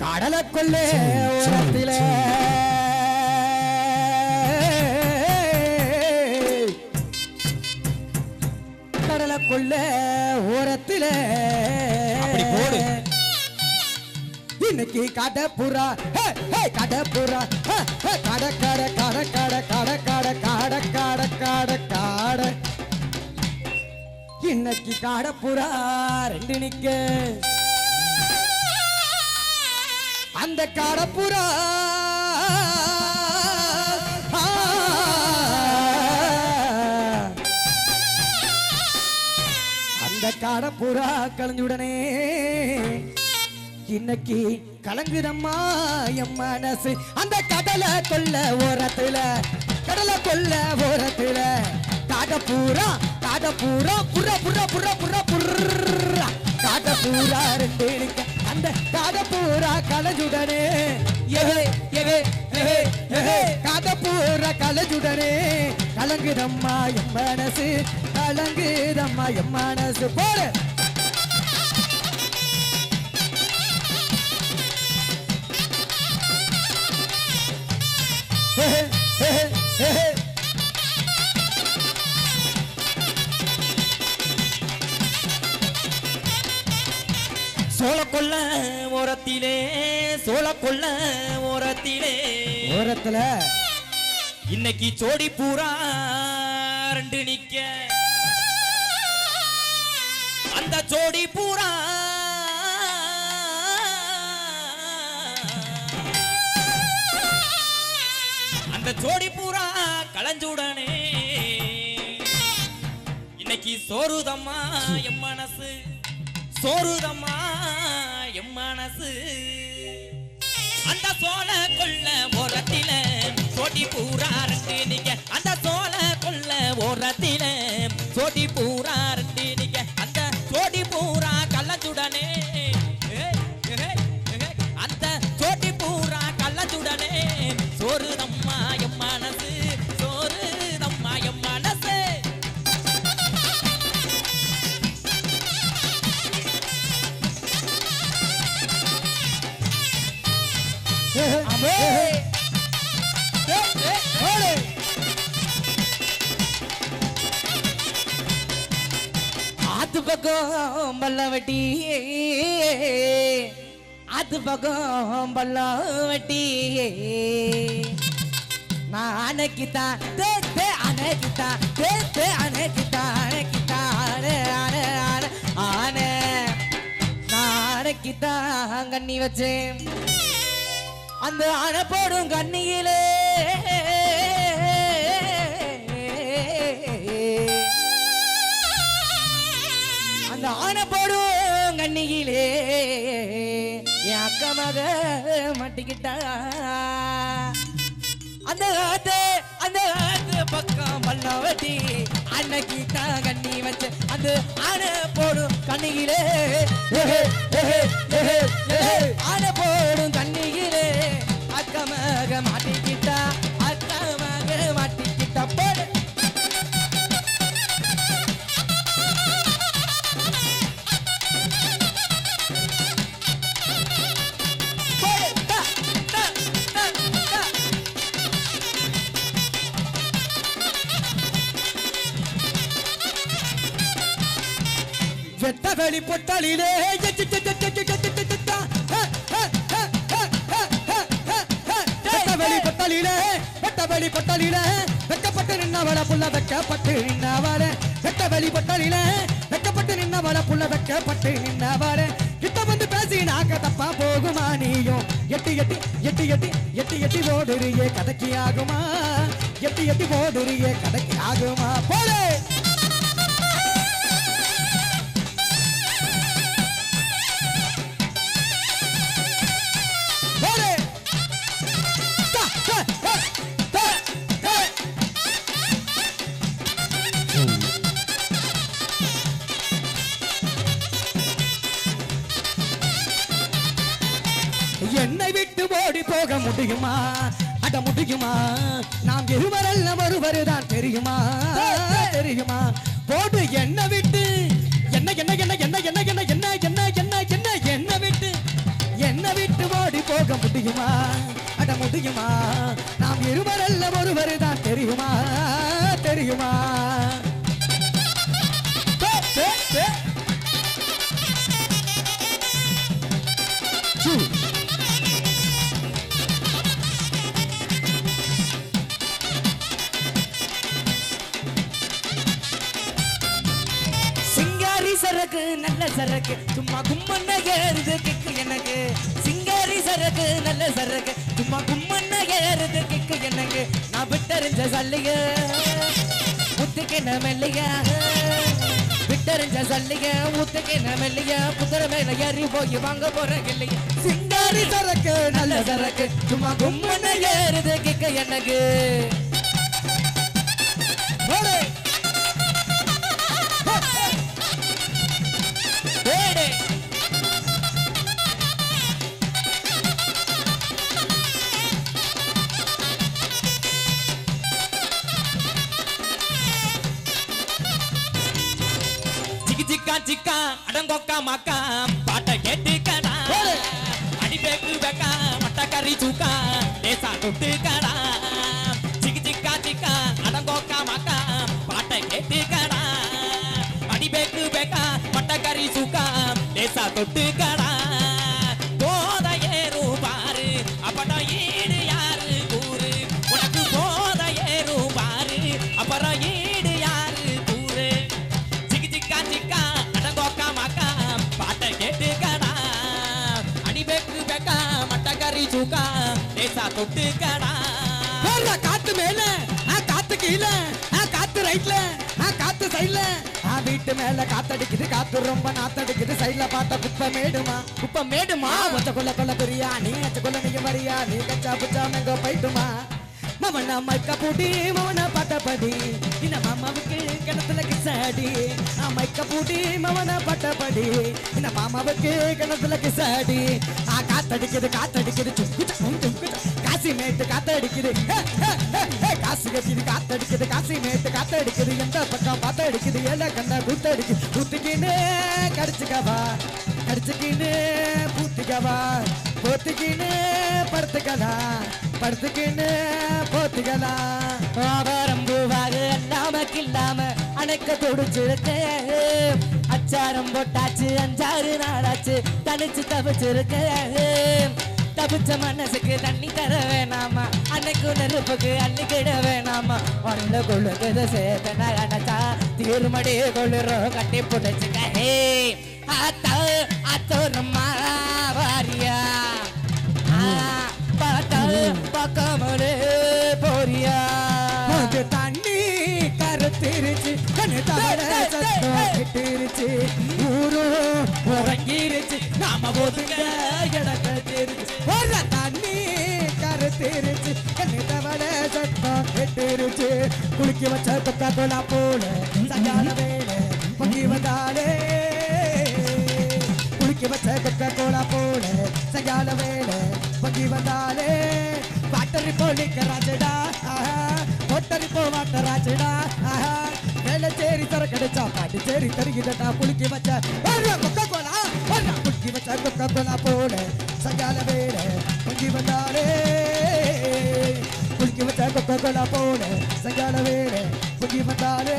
கடலுக்குள்ளே ஓரத்திலே. கடலுக்குள்ள ஓரத்திலே. இன்னைக்கு கடப்புறா. கடப்புறா. கட கட கட கட கட கட கட கட கட கட. இன்னைக்கு காடப்புறா. ரெண்டு நிக்க. அந்த காடப்புறா. அந்த காடப்புறா கலைஞ்சுடனே இன்னைக்கு கலங்குதம்மா என் மனசு. அந்த கடலை கொல்ல ஓரத்துல கடலை கொல்ல ஓரத்துல. காடப்பூரா காடப்பூரா புற புற புற புற புற. காடப்பூரா ரெண்டு அந்த காத பூரா கலஜுடனே எவே எவே எவே எவே காத பூரா கலஜுடனே கலங்குதம்மா எம் மனசு கலங்குதம்மா எம் மனசு. போடு. சோளக்கொள்ள ஓரத்திலே சோளக்கொள்ள ஓரத்திலே. ஓரத்துல. இன்னைக்கு சோடி பூரா ரெண்டு நிக்க. அந்த ஜோடி பூரா. அந்த ஜோடி பூரா கலஞ்சுடனே இன்னைக்கு சோறுதம்மா என் மனசு. சோறுதம்மா எம் மனசு. அந்த சோழ கொள்ள ஓரத்தில சோடி பூரா ரெண்டு பக்கம் பல்லவட்டி அது பக்கம் பல்லவட்டி நான் அணைக்கித்தா தே தே அணைக்கித்தா தே தே அணைக்கித்தா அணைக்கித்தா ஆனே ஆனே ஆனே ஆனே நான் அணைக்கித்தா கண்ணி வச்சேன். அந்த அணை போடும் கண்ணியிலே. நானப்படும் கண்ணியிலே. என் அக்கமாக மாட்டிக்கிட்டா. அந்த காத்து அந்த காத்து பக்கம் பள்ளம் வெட்டி அன்னைக்கு தான் கண்ணி வச்ச. அந்த ஆன போடும் கண்ணியிலே வெட்ட வெளி பொட்டலிலே வெட்ட வெளி பொட்டலிலே வெட்ட பொட்டலிலே வெக்கப்பட்டு நின்னவள புள்ள வெக்கப்பட்டு நின்னவள வெட்ட வெளி பொட்டலிலே வெக்கப்பட்டு நின்னவள புள்ள வெக்கப்பட்டு நின்னவள கிட்ட வந்து பேசி நாக்க தப்பா போகுமா நீயும் எட்டி எட்டி எட்டி எட்டி எட்டி எட்டி ஓடுறியே கதைக்கு ஆகுமா எட்டி எட்டி ஓடுறியே கதைக்கு ஆகுமா போலே ஓடி போக முடியுமா அட முடியுமா நாம் இருவரல்ல ஒருவருதான் தெரியுமா தெரியுமா போடு என்ன விட்டு என்ன என்ன என்ன என்ன என்ன என்ன என்ன என்ன என்ன என்ன என்ன விட்டு என்ன விட்டு ஓடி போக முடியுமா அட முடியுமா நாம் இருவரல்ல ஒருவர் தான் தெரியுமா தெரியுமா சரக்கு சும்மா கும்மண்ண ஏறுது கிக்கு எனக்கு. சிங்காரி சரக்கு நல்ல சரக்கு. சும்மா கும்மண்ண ஏறுது கிக்கு எனக்கு. நான் விட்டறிஞ்ச சல்லிக முத்துக்கு மெல்லிக. விட்டறிஞ்ச சல்லிக முத்துக்கு மெல்லிக. புத்திர மேல ஏறி போய் வாங்க போறேன் இல்லையா சிங்காரி சரக்கு நல்ல சரக்கு. சும்மா கும்மண்ண ஏறுது கிக்கு எனக்கு. சிக்கி அடங்கொக்கா மக்கா பாட்ட கேட்டுக்கடா. அடி பேக்கு பேக்கா மட்ட கறி சூக்கா லேசா தொட்டுக்கடா. சிக்கி சிக்கா சிக்கா அடங்கொக்கா மக்கா பாட்ட கேட்டுக்கடா. அடி பேக்கு பேக்கா மட்ட கறி சூக்கா லேசா தொட்டுக்கடா. போத ஏறு பாரு அப்படா ஈடு யாரு கூறு? உனக்கு போத ஏறு பாரு அப்புறம் போடுறா காத்து மேல காத்து கீழ காத்து ரைட்ல காத்து சைட்ல வீட்டு மேல காத்தடிக்குது காத்து ரொம்ப நாத்தடிக்குது. சைட்ல பார்த்த குப்பை மேடுமா? குப்பை மேடுமா? ஒத்த கொல்ல கொல்ல பிரியா நீ கொல்ல நீங்க வரியா? நீ கச்சா புச்சா மெங்க போயிட்டுமா மவன மைக்க பூட்டி மவன பட்டபடி. இந்த மாமாவுக்கு கிணத்துல கிசாடி ஆ மைக்க பூட்டி பட்டபடி. இந்த மாமாவுக்கு கிணத்துல கிசாடி ஆ காத்தடிக்குது காத்தடிக்குது. சுக்கு சுக்கு காசி மேட்டு காத்தடிக்குது. காசு கட்டிது காத்தடிக்குது. காசி மேட்டு காத்தடிக்குது. எந்த பக்கம் பார்த்தடிக்குது? ஏல கண்ணா குத்தடிக்கு. கூத்துக்கின்னு கடிச்சுக்கவா. கடிச்சுக்கின்னு பூத்துக்கவா. போத்திக்கின்னு படுத்துக்கலாம் படுத்துக்கின்னு போத்திக்கலாம் நமக்கு இல்லாம அணைக்க துடிச்சிருக்கு அச்சாரம் போட்டாச்சு அஞ்சாறு நாளாச்சு தனிச்சு தவிச்சிருக்கு தபிச்ச மனசுக்கு தண்ணி தர வேணாமா? அன்னைக்கு நெருப்புக்கு அள்ளிக்கிட வேணாமா? ஒண்ணு கொள்ளுக்குது சேத்தன அடைச்சா தீர்மடி கொள்ளுறோம் கட்டி புடிச்சுக்க ஹே ஆத்தா அத்தோரம்மா வாரியா. ஆ, பார்த்தா பார்க்காமலே போறியா? தண்ணி கருத்திருச்சு கண்ணு தவிர சத்தம் கெட்டிருச்சு. ஊரும் உறங்கிருச்சு நாம ஒதுங்க இடக்க தெரிச்சு ஒரு தண்ணி கருத்திருச்சு கண்ணு தவிர சத்தம் கெட்டிருச்சு. குளிக்க வச்ச கொக்கா கோலா போல சஞ்சால சேரி பாட்டு சேரி தருகிறடா குளிக்க வச்ச. ஒரு கோலா ஒரு வச்ச கொக்கா கோலா போல. சஞ்சால வேற பொங்கி வந்தாலே. குளிக்க வச்ச கொக்கா கோலா போல சஞ்சால வேற பொங்கி வந்தாலே.